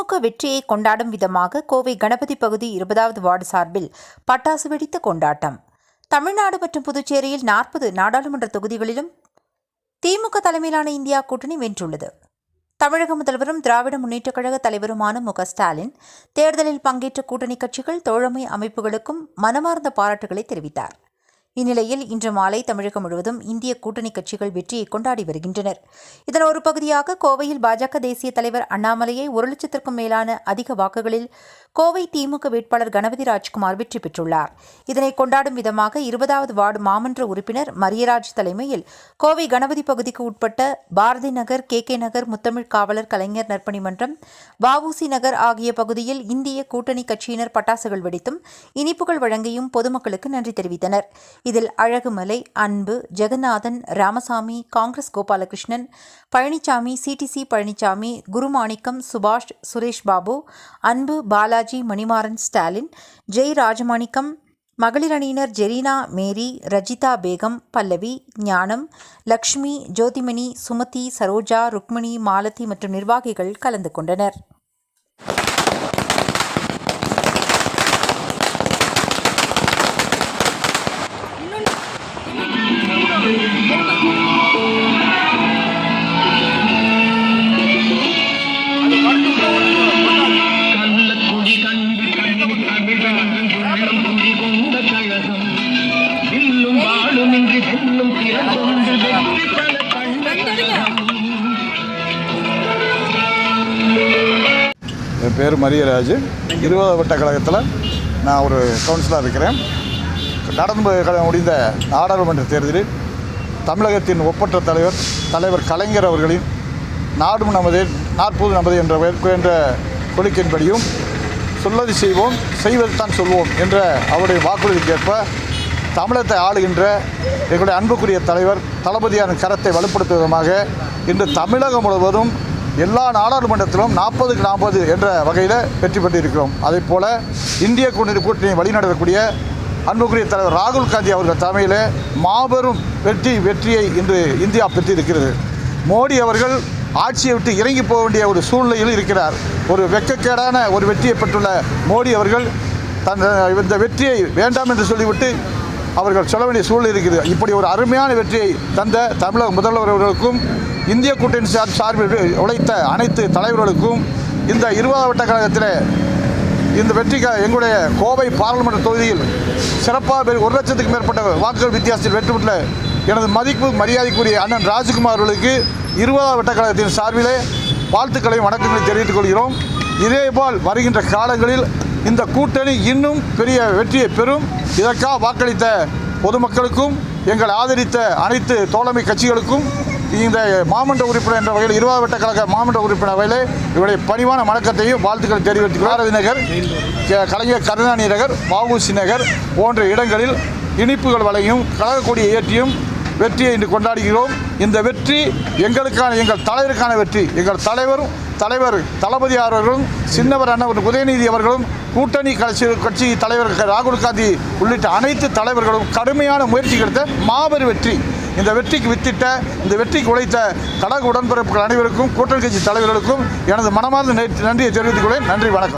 திமுக வெற்றியை கொண்டாடும் விதமாக கோவை கணபதி பகுதி இருபதாவது வார்டு சார்பில் பட்டாசு வெடித்த கொண்டாட்டம். தமிழ்நாடு மற்றும் புதுச்சேரியில் நாற்பது நாடாளுமன்ற தொகுதிகளிலும் திமுக தலைமையிலான இந்தியா கூட்டணி வென்றுள்ளது. தமிழக முதல்வரும் திராவிட முன்னேற்றக் கழக தலைவருமான மு ஸ்டாலின் தேர்தலில் பங்கேற்ற கூட்டணி கட்சிகள் தோழமை அமைப்புகளுக்கும் மனமார்ந்த பாராட்டுகளை தெரிவித்தார். இந்நிலையில் இன்று மாலை தமிழகம் முழுவதும் இந்திய கூட்டணி கட்சிகள் வெற்றியை கொண்டாடி வருகின்றனர். இதன் ஒரு பகுதியாக கோவையில் பாஜக தேசிய தலைவர் அண்ணாமலையை ஒரு லட்சத்திற்கும் மேலான அதிக வாக்குகளில் கோவை திமுக வேட்பாளர் கணபதி ராஜ்குமார் வெற்றி பெற்றுள்ளார். இதனை கொண்டாடும் விதமாக இருபதாவது வார்டு மாமன்ற உறுப்பினர் மரியராஜ் தலைமையில் கோவை கணபதி பகுதிக்கு உட்பட்ட பாரதி நகர் கே கே நகர் முத்தமிழ் காவலர் கலைஞர் நற்பணி மன்றம் வஉசி நகர் ஆகிய பகுதியில் இந்திய கூட்டணி கட்சியினர் பட்டாசுகள் வெடித்தும் இனிப்புகள் வழங்கியும் பொதுமக்களுக்கு நன்றி தெரிவித்தனர். இதில் அழகுமலை அன்பு ஜெகநாதன் ராமசாமி காங்கிரஸ் கோபாலகிருஷ்ணன் பழனிசாமி சிடிசி பழனிசாமி குருமாணிக்கம் சுபாஷ் சுரேஷ் பாபு அன்பு பாலாஜி மணிமாறன் ஸ்டாலின் ஜெய் ராஜமாணிக்கம் மகளிர் அணியினர் ஜெரீனா மேரி ரஜிதா பேகம் பல்லவி ஞானம் லக்ஷ்மி ஜோதிமணி சுமதி சரோஜா ருக்மிணி மாலதி மற்றும் நிர்வாகிகள் கலந்து கொண்டனர். வில்லும் வாழும் இன்றி வெல்லும் திறன் கொண்டு வெற்றி பல கண்ட கழகம் என் பேர் மரியராஜ். இருபது வட்ட கழகத்தில் நான் ஒரு கவுன்சிலராக இருக்கிறேன். நடந்து முடிந்த நாடாளுமன்ற தேர்தலில் தமிழகத்தின் ஒப்பற்ற தலைவர் தலைவர் கலைஞர் அவர்களின் நாடும் நமது நாற்பது நமது என்ற என்ற கொள்கையின்படியும் சொல்லது செய்வோம் செய்வதுதான் சொல்வோம் என்ற அவருடைய வாக்குறுதிக்கேற்ப தமிழகத்தை ஆளுகின்ற எங்களுடைய அன்புக்குரிய தலைவர் தளபதியான கரத்தை வலுப்படுத்தும் விதமாக இன்று தமிழகம் முழுவதும் எல்லா நாடாளுமன்றத்திலும் நாற்பதுக்கு நாற்பது என்ற வகையில் வெற்றி பெற்றிருக்கிறோம். அதே போல் இந்திய கூட்டணி கூட்டணியை வழிநடத்தக்கூடிய அன்புக்குரிய தலைவர் ராகுல் காந்தி அவர்கள் தலைமையில் மாபெரும் வெற்றி வெற்றியை இன்று இந்தியா பெற்றிருக்கிறது. மோடி அவர்கள் ஆட்சியை விட்டு இறங்கி போக வேண்டிய ஒரு சூழ்நிலையில் இருக்கிறார். ஒரு வெக்கக்கேடான ஒரு வெற்றியை பெற்றுள்ள மோடி அவர்கள் தன் இந்த வெற்றியை வேண்டாம் என்று சொல்லிவிட்டு அவர்கள் சொல்ல வேண்டிய சூழ்நிலை இருக்குது. இப்படி ஒரு அருமையான வெற்றியை தந்த தமிழக முதல்வர் அவர்களுக்கும் இந்திய கூட்டணி சார் சார்பில் உழைத்த அனைத்து தலைவர்களுக்கும் இந்த இருபதாம் வட்ட கழகத்தில் இந்த வெற்றிக்காக எங்களுடைய கோவை பாராளுமன்ற தொகுதியில் சிறப்பாக ஒரு லட்சத்துக்கு மேற்பட்ட வாக்குகள் வித்தியாசத்தில் வெற்றி பெற்ற எனது மதிப்பு மரியாதைக்குரிய அண்ணன் ராஜ்குமார் அவர்களுக்கு இருபதாம் வட்ட கழகத்தின் சார்பிலே வாழ்த்துக்களையும் வணக்கங்களையும் தெரிவித்துக் கொள்கிறோம். இதேபோல் வருகின்ற காலங்களில் இந்த கூட்டணி இன்னும் பெரிய வெற்றியை பெறும். இதற்காக வாக்களித்த பொதுமக்களுக்கும் எங்களை ஆதரித்த அனைத்து தோழமை கட்சிகளுக்கும் இந்த மாமன்ற உறுப்பினர் என்ற வகையில் இருபது வட்ட கழக மாமன்ற உறுப்பினர் வகையில் இவருடைய பணிவான வணக்கத்தையும் வாழ்த்துக்களை தெரிவித்துக் நகர் க- கலைஞர் கருணாநிதி நகர் வவுசி நகர் போன்ற இடங்களில் இனிப்புகள் வலையும் கழக கொடியை ஏற்றியும் வெற்றியை இன்று கொண்டாடுகிறோம். இந்த வெற்றி எங்களுக்கான எங்கள் தலைவருக்கான வெற்றி. எங்கள் தலைவரும் தலைவர் தளபதி அவர்களும் சின்னவர் அண்ணவர் உதயநிதி அவர்களும் கூட்டணி கட்சி கட்சி தலைவர் ராகுல் காந்தி உள்ளிட்ட அனைத்து தலைவர்களும் கடுமையான முயற்சி எடுத்த மாபெரும் வெற்றி. இந்த வெற்றிக்கு வித்திட்ட இந்த வெற்றிக்கு உழைத்த கழக உடன்பிறப்புகள் அனைவருக்கும் கூட்டணி கட்சி தலைவர்களுக்கும் எனது மனமார்ந்த நன்றியை தெரிவித்துக் கொள்வேன் நன்றி வணக்கம்.